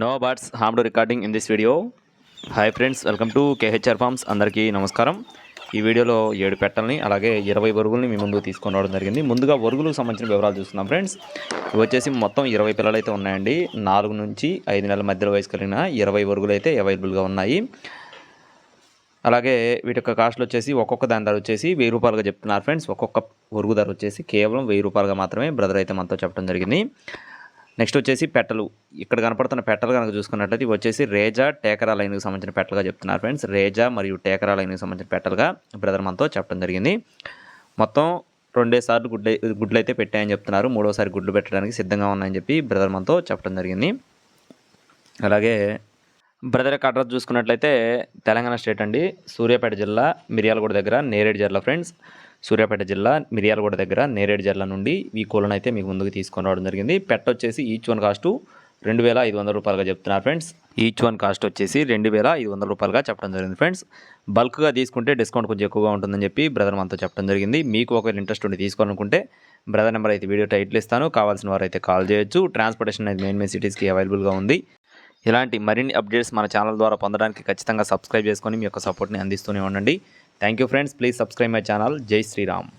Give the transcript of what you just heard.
No birds harm to recording in this video hi friends welcome to KHR farms అందరికీ నమస్కారం. ఈ వీడియోలో ఏడు పెట్టల్ని అలాగే ఇరవై వరుగుల్ని మీ ముందు తీసుకొని రావడం జరిగింది. ముందుగా వరుగులకు సంబంధించిన వివరాలు చూస్తున్నాం ఫ్రెండ్స్ ఇవి వచ్చేసి మొత్తం ఇరవై పిల్లలు అయితే ఉన్నాయండి. నాలుగు నుంచి ఐదు నెలల మధ్యలో వయసు కలిగిన ఇరవై వరుగులు అయితే అవైలబుల్గా ఉన్నాయి. అలాగే వీటి యొక్క కాస్ట్లు వచ్చేసి ఒక్కొక్క దాని ధర వచ్చేసి వెయ్యి రూపాయలుగా చెప్తున్నారు ఫ్రెండ్స్ ఒక్కొక్క వరుగు ధర వచ్చేసి కేవలం వెయ్యి రూపాయలుగా మాత్రమే బ్రదర్ అయితే మనతో చెప్పడం జరిగింది. నెక్స్ట్ వచ్చేసి పెట్టలు. ఇక్కడ కనపడుతున్న పెట్టలు కనుక చూసుకున్నట్లయితే ఇవి వచ్చేసి రేజా టేకరా లైన్కి సంబంధించిన పెట్టలుగా చెప్తున్నారు ఫ్రెండ్స్. రేజా మరియు టేకరా లైన్కి సంబంధించిన పెట్టలుగా బ్రదర్ మనతో చెప్పడం జరిగింది. మొత్తం రెండే సార్లు గుడ్లు గుడ్లు అయితే పెట్టాయని చెప్తున్నారు. మూడోసారి గుడ్లు పెట్టడానికి సిద్ధంగా ఉన్నాయని చెప్పి బ్రదర్ మనతో చెప్పడం జరిగింది. అలాగే బ్రదర్ యొక్క అడ్రస్ చూసుకున్నట్లయితే తెలంగాణ స్టేట్ అండి. సూర్యాపేట జిల్లా మిర్యాలగూడ దగ్గర నేరేడు జిల్లా ఫ్రెండ్స్. సూర్యాపేట జిల్లా మిర్యాలగూడ దగ్గర నేరేడు జిల్లా నుండి ఈ కూలను అయితే మీకు ముందుకు తీసుకొని రావడం జరిగింది. పెట్ట వచ్చేసి ఈచ్ వన్ కాస్టు రెండు వేల ఐదు వందల రూపాయలుగా చెప్తున్నారు ఫ్రెండ్స్. ఈచ్ వన్ కాస్ట్ వచ్చేసి రెండు వేల ఐదు వందల రూపాయలుగా చెప్పడం జరిగింది ఫ్రెండ్స్. బల్క్గా తీసుకుంటే డిస్కౌంట్ కొంచెం ఎక్కువగా ఉంటుందని చెప్పి బ్రదర్ మనతో చెప్పడం జరిగింది. మీకు ఒకవేళ ఇంట్రెస్ట్ ఉండి తీసుకోవాలనుకుంటే బ్రదర్ నెంబర్ అయితే వీడియో టైటిల్ ఇస్తాను. కావాల్సిన వారు అయితే కాల్ చేయొచ్చు. ట్రాన్స్పోర్టేషన్ అనేది మెయిన్ మెయిన్ సిటీస్కి అవైలబుల్గా ఉంది. ఇలాంటి మరిన్ని అప్డేట్స్ మన ఛానల్ ద్వారా పొందడానికి ఖచ్చితంగా సబ్స్క్రైబ్ చేసుకొని మీ యొక్క సపోర్ట్ని అందిస్తూనే ఉండండి. Thank you friends please subscribe my channel Jai Shriram